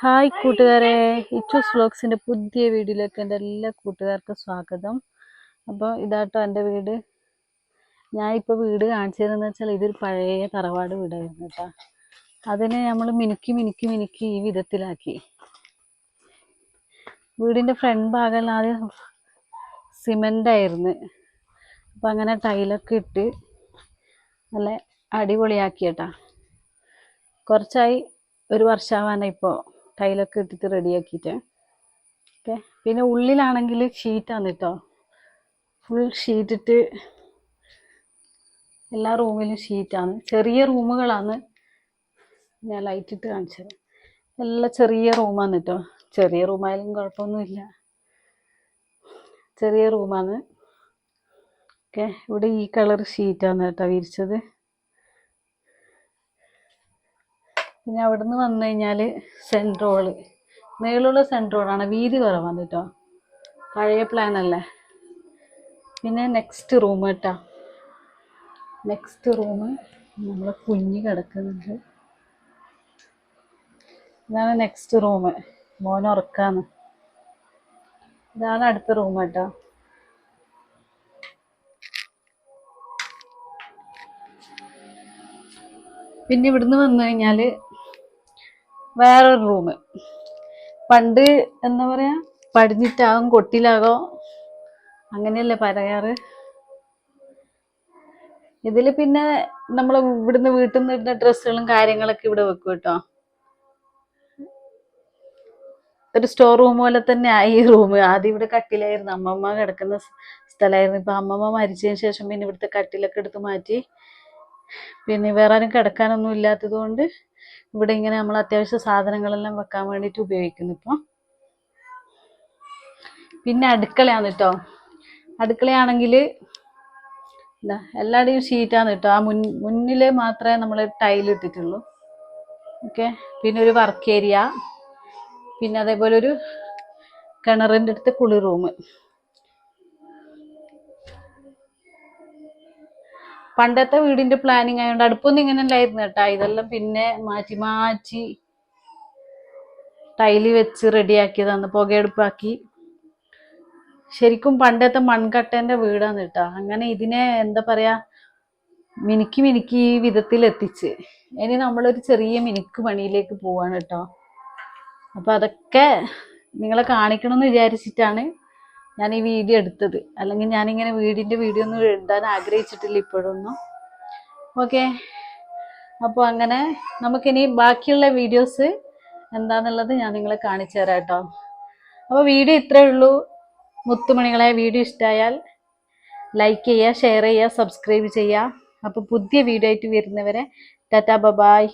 Hi കൂട്ടുകാരെ. ഇച്ചൂസ് വ്ളോഗ്സിന്റെ പുതിയ വീഡിയോയിലേക്ക് എന്റെ എല്ലാ കൂട്ടുകാർക്കും സ്വാഗതം. അപ്പോൾ ഇതാട്ടോ എന്റെ വീട്. ഞാൻ ഇപ്പോൾ വീട് കാണിച്ചതെന്ന് വെച്ചാൽ ഇതൊരു പഴയ തറവാട് വീടായിരുന്നു കേട്ടോ. അതിനെ നമ്മൾ മിനുക്കി മിനുക്കി മിനുക്കി ഈ വിധത്തിലാക്കി. വീടിന്റെ ഫ്രണ്ട് ഭാഗം ആദ്യം സിമെന്റായിരുന്നു അപ്പം അങ്ങനെ ടൈലൊക്കെ ഇട്ട് നല്ല അടിപൊളിയാക്കി കേട്ടാ. കുറച്ചായി ഒരു വർഷമാവാനായി ഇപ്പോൾ. ടൈലൊക്കെ ഇട്ടിട്ട് റെഡിയാക്കിയിട്ട്. ഓക്കെ. പിന്നെ ഉള്ളിലാണെങ്കിൽ ഷീറ്റാണ് കേട്ടോ ഫുൾ ഷീറ്റിട്ട് എല്ലാ റൂമിലും ഷീറ്റാണ്. ചെറിയ റൂമുകളാണ് ഞാൻ ലൈറ്റ് ഇട്ട് കാണിച്ചത്. നല്ല ചെറിയ റൂമാണ് കേട്ടോ ചെറിയ റൂമായാലും കുഴപ്പമൊന്നുമില്ല. ചെറിയ റൂമാണ്. ഓക്കെ. ഇവിടെ ഈ കളർ ഷീറ്റാണ് കേട്ടോ വിരിച്ചത്. പിന്നെ അവിടുന്ന് വന്നു കഴിഞ്ഞാൽ സെൻട്രോൾ നീളമുള്ള സെൻട്രോളാണ് വീതി കുറവാണ് കേട്ടോ. പഴയ പ്ലാൻ അല്ലേ? പിന്നെ നെക്സ്റ്റ് റൂം കേട്ടോ. നെക്സ്റ്റ് റൂം നമ്മൾ കുഞ്ഞ് കിടക്കുന്നുണ്ട്. ഇതാണ് നെക്സ്റ്റ് റൂം മോൻ ഉറക്കാന്ന് ഇതാണ് അടുത്ത റൂം കേട്ടോ. പിന്നെ ഇവിടുന്ന് വന്നു കഴിഞ്ഞാൽ വേറൊരു റൂം പണ്ട് എന്താ പറയാ? പടിഞ്ഞിട്ടാകും കൊട്ടിലാകോ. അങ്ങനെയല്ലേ പറയാറ്? ഇതിൽ പിന്നെ നമ്മൾ ഇവിടുന്ന് വീട്ടിൽ നിന്ന് ഇടുന്ന ഡ്രസ്സുകളും കാര്യങ്ങളൊക്കെ ഇവിടെ വെക്കും കേട്ടോ. ഒരു സ്റ്റോർ റൂം പോലെ തന്നെ ആയി റൂം ആദ്യം ഇവിടെ കട്ടിലായിരുന്നു. അമ്മമ്മ കിടക്കുന്ന സ്ഥലമായിരുന്നു ഇപ്പൊ അമ്മമ്മ മരിച്ചതിന് ശേഷം പിന്നെ ഇവിടുത്തെ കട്ടിലൊക്കെ എടുത്ത് മാറ്റി. പിന്നെ വേറെ ആരും കിടക്കാനൊന്നും ഇല്ലാത്തത് കൊണ്ട് ഇവിടെ ഇങ്ങനെ നമ്മൾ അത്യാവശ്യ സാധനങ്ങളെല്ലാം വെക്കാൻ വേണ്ടിയിട്ട് ഉപയോഗിക്കുന്നു ഇപ്പൊ. പിന്നെ അടുക്കളയാണ് കേട്ടോ അടുക്കളയാണെങ്കിൽ എന്താ എല്ലായിടെയും ഷീറ്റാണ് കേട്ടോ ആ മുൻ മുന്നിൽ മാത്രമേ നമ്മൾ ടൈൽ ഇട്ടിട്ടുള്ളൂ. ഓക്കെ? പിന്നെ ഒരു വർക്ക് ഏരിയ. പിന്നെ അതേപോലെ ഒരു കിണറിന്റെ അടുത്ത് കുളി റൂം. പണ്ടത്തെ വീടിന്റെ പ്ലാനിങ് ആയതുകൊണ്ട് അടുപ്പൊന്നും ഇങ്ങനെ അല്ലായിരുന്നു കേട്ടാ. ഇതെല്ലാം പിന്നെ മാറ്റി മാറ്റി ടൈൽ വെച്ച് റെഡിയാക്കിയതാണ് പുകയെടുപ്പാക്കി. ശരിക്കും പണ്ടത്തെ മൺകട്ടേന്റെ വീടാണ് കേട്ടോ. അങ്ങനെ ഇതിനെ എന്താ പറയാ മിനുക്കി മിനുക്കി ഈ വിധത്തിൽ എത്തിച്ച് ഇനി നമ്മളൊരു ചെറിയ മിനുക്ക് പണിയിലേക്ക് പോവാണ് കേട്ടോ. അപ്പൊ അതൊക്കെ നിങ്ങളെ കാണിക്കണമെന്ന് വിചാരിച്ചിട്ടാണ് ഞാൻ ഈ വീഡിയോ എടുത്തത്. അല്ലെങ്കിൽ ഞാനിങ്ങനെ വീടിന്റെ വീഡിയോ ഒന്നും എഴുതാൻ ആഗ്രഹിച്ചിട്ടില്ല ഇപ്പോഴൊന്നും. ഓക്കെ. അപ്പോൾ അങ്ങനെ നമുക്കിനി ബാക്കിയുള്ള വീഡിയോസ് എന്താന്നുള്ളത് ഞാൻ നിങ്ങളെ കാണിച്ചു തരാം കേട്ടോ. അപ്പോൾ വീഡിയോ ഇത്രയേ ഉള്ളൂ. മുത്തുമണികളെ വീഡിയോ ഇഷ്ടമായാൽ ലൈക്ക് ചെയ്യുക ഷെയർ ചെയ്യുക സബ്സ്ക്രൈബ് ചെയ്യുക. അപ്പോൾ പുതിയ വീഡിയോ ആയിട്ട് വരുന്നവരെ ടാറ്റാ ബബായ്